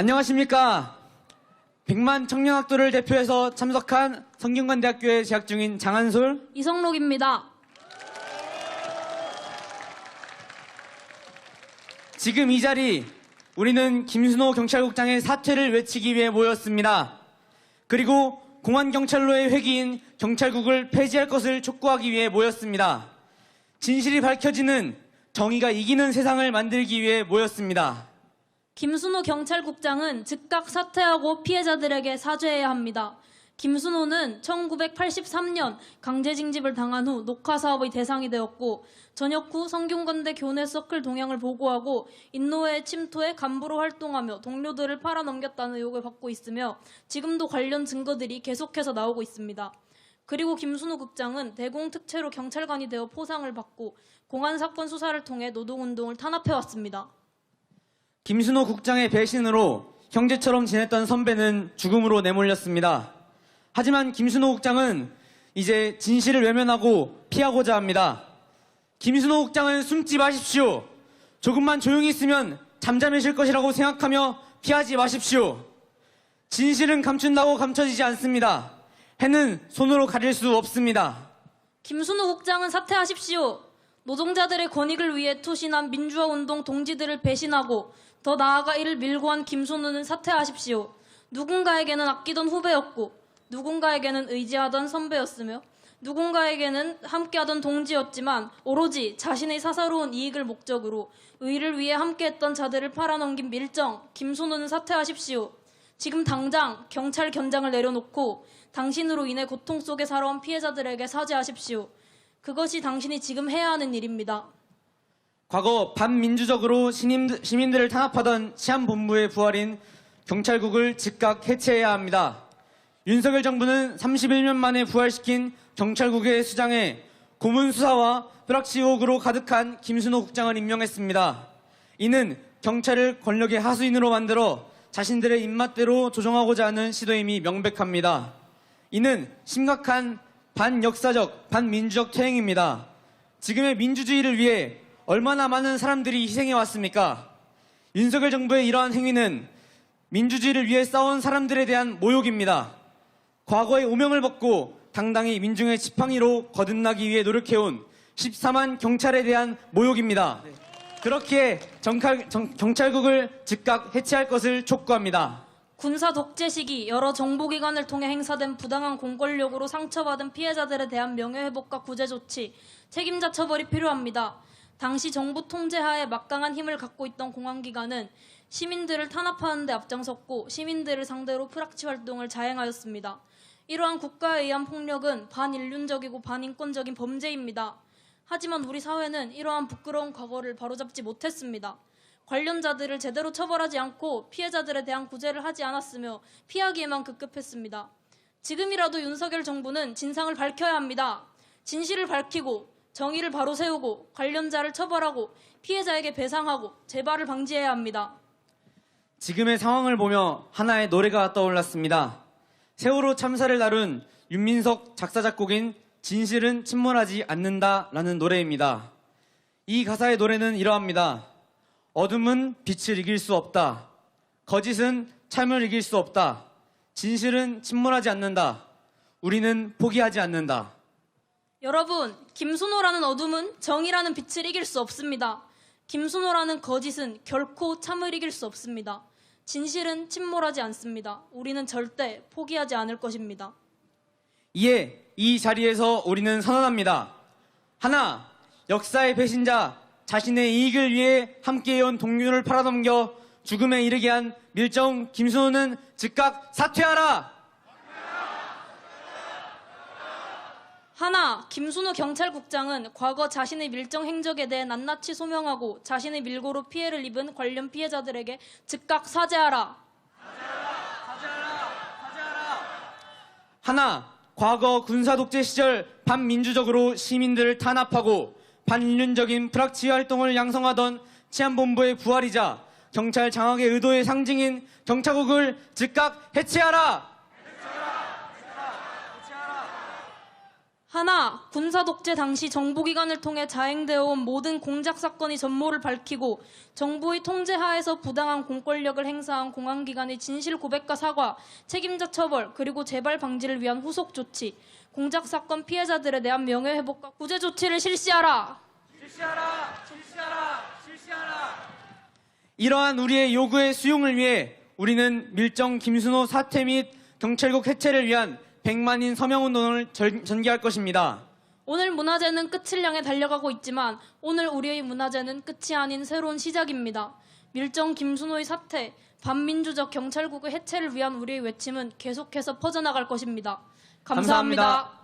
안녕하십니까. 백만 청년학도를 대표해서 참석한 성균관대학교에 재학 중인 장한솔. 이성록입니다. 지금 이 자리 우리는 김순호 경찰국장의 사퇴를 외치기 위해 모였습니다. 그리고 공안경찰로의 회기인 경찰국을 폐지할 것을 촉구하기 위해 모였습니다. 진실이 밝혀지는 정의가 이기는 세상을 만들기 위해 모였습니다. 김순호 경찰국장은 즉각 사퇴하고 피해자들에게 사죄해야 합니다. 김순호는 1983년 강제징집을 당한 후 녹화사업의 대상이 되었고 전역 후 성균관대 교내 서클 동향을 보고하고 인노회 침투에 간부로 활동하며 동료들을 팔아넘겼다는 의혹을 받고 있으며 지금도 관련 증거들이 계속해서 나오고 있습니다. 그리고 김순호 국장은 대공특채로 경찰관이 되어 포상을 받고 공안사건 수사를 통해 노동운동을 탄압해왔습니다. 김순호 국장의 배신으로 형제처럼 지냈던 선배는 죽음으로 내몰렸습니다. 하지만 김순호 국장은 이제 진실을 외면하고 피하고자 합니다. 김순호 국장은 숨지 마십시오. 조금만 조용히 있으면 잠잠해질 것이라고 생각하며 피하지 마십시오. 진실은 감춘다고 감춰지지 않습니다. 해는 손으로 가릴 수 없습니다. 김순호 국장은 사퇴하십시오. 노동자들의 권익을 위해 투신한 민주화 운동 동지들을 배신하고 더 나아가 이를 밀고 한 김순호는 사퇴하십시오. 누군가에게는 아끼던 후배였고 누군가에게는 의지하던 선배였으며 누군가에게는 함께하던 동지였지만 오로지 자신의 사사로운 이익을 목적으로 의를 위해 함께했던 자들을 팔아넘긴 밀정 김순호는 사퇴하십시오. 지금 당장 경찰 견장을 내려놓고 당신으로 인해 고통 속에 살아온 피해자들에게 사죄하십시오. 그것이 당신이 지금 해야 하는 일입니다. 과거 반민주적으로 신임- 시민들을 탄압하던 치안본부의 부활인 경찰국을 즉각 해체해야 합니다. 윤석열 정부는 31년 만에 부활시킨 경찰국의 수장에 고문 수사와 불확시 의혹으로 가득한 김순호 국장을 임명했습니다. 이는 경찰을 권력의 하수인으로 만들어 자신들의 입맛대로 조정하고자 하는 시도임이 명백합니다. 이는 심각한 반역사적, 반민주적 퇴행입니다. 지금의 민주주의를 위해 얼마나 많은 사람들이 희생해 왔습니까? 윤석열 정부의 이러한 행위는 민주주의를 위해 싸운 사람들에 대한 모욕입니다. 과거의 오명을 벗고 당당히 민중의 지팡이로 거듭나기 위해 노력해온 14만 경찰에 대한 모욕입니다. 그렇기에 정칼- 정- 경찰국을 즉각 해체할 것을 촉구합니다. 군사 독재 시기 여러 정보기관을 통해 행사된 부당한 공권력으로 상처받은 피해자들에 대한 명예회복과 구제 조치, 책임자 처벌이 필요합니다. 당시 정부 통제하에 막강한 힘을 갖고 있던 공안기관은 시민들을 탄압하는 데 앞장섰고 시민들을 상대로 프락치 활동을 자행하였습니다. 이러한 국가에 의한 폭력은 반인륜적이고 반인권적인 범죄입니다. 하지만 우리 사회는 이러한 부끄러운 과거를 바로잡지 못했습니다. 관련자들을 제대로 처벌하지 않고 피해자들에 대한 구제를 하지 않았으며 피하기에만 급급했습니다. 지금이라도 윤석열 정부는 진상을 밝혀야 합니다. 진실을 밝히고 정의를 바로 세우고 관련자를 처벌하고 피해자에게 배상하고 재발을 방지해야 합니다. 지금의 상황을 보며 하나의 노래가 떠올랐습니다. 세월호 참사를 다룬 윤민석 작사 작곡인 진실은 침몰하지 않는다라는 노래입니다. 이 가사의 노래는 이러합니다. 어둠은 빛을 이길 수 없다. 거짓은 참을 이길 수 없다. 진실은 침몰하지 않는다. 우리는 포기하지 않는다. 여러분, 김순호라는 어둠은 정의라는 빛을 이길 수 없습니다. 김순호라는 거짓은 결코 참을 이길 수 없습니다. 진실은 침몰하지 않습니다. 우리는 절대 포기하지 않을 것입니다. 이에 이 자리에서 우리는 선언합니다. 하나, 역사의 배신자, 자신의 이익을 위해 함께해온 동료를 팔아넘겨 죽음에 이르게 한 밀정 김순호는 즉각 사퇴하라! 하나, 김순호 경찰국장은 과거 자신의 밀정 행적에 대해 낱낱이 소명하고 자신의 밀고로 피해를 입은 관련 피해자들에게 즉각 사죄하라. 하나, 과거 군사 독재 시절 반민주적으로 시민들을 탄압하고 반인륜적인 불확치 활동을 양성하던 치안본부의 부활이자 경찰 장악의 의도의 상징인 경찰국을 즉각 해체하라! 하나, 군사 독재 당시 정보기관을 통해 자행되어 온 모든 공작 사건의 전모를 밝히고 정부의 통제 하에서 부당한 공권력을 행사한 공안기관의 진실 고백과 사과, 책임자 처벌, 그리고 재발 방지를 위한 후속 조치, 공작 사건 피해자들에 대한 명예 회복과 구제 조치를 실시하라. 이러한 우리의 요구의 수용을 위해 우리는 밀정 김순호 사퇴 및 경찰국 해체를 위한 100만인 서명 운동을 절- 전개할 것입니다. 오늘 문화제는 끝을 향해 달려가고 있지만 오늘 우리의 문화제는 끝이 아닌 새로운 시작입니다. 밀정 김순호의 사태, 반민주적 경찰국의 해체를 위한 우리의 외침은 계속해서 퍼져나갈 것입니다. 감사합니다. 감사합니다.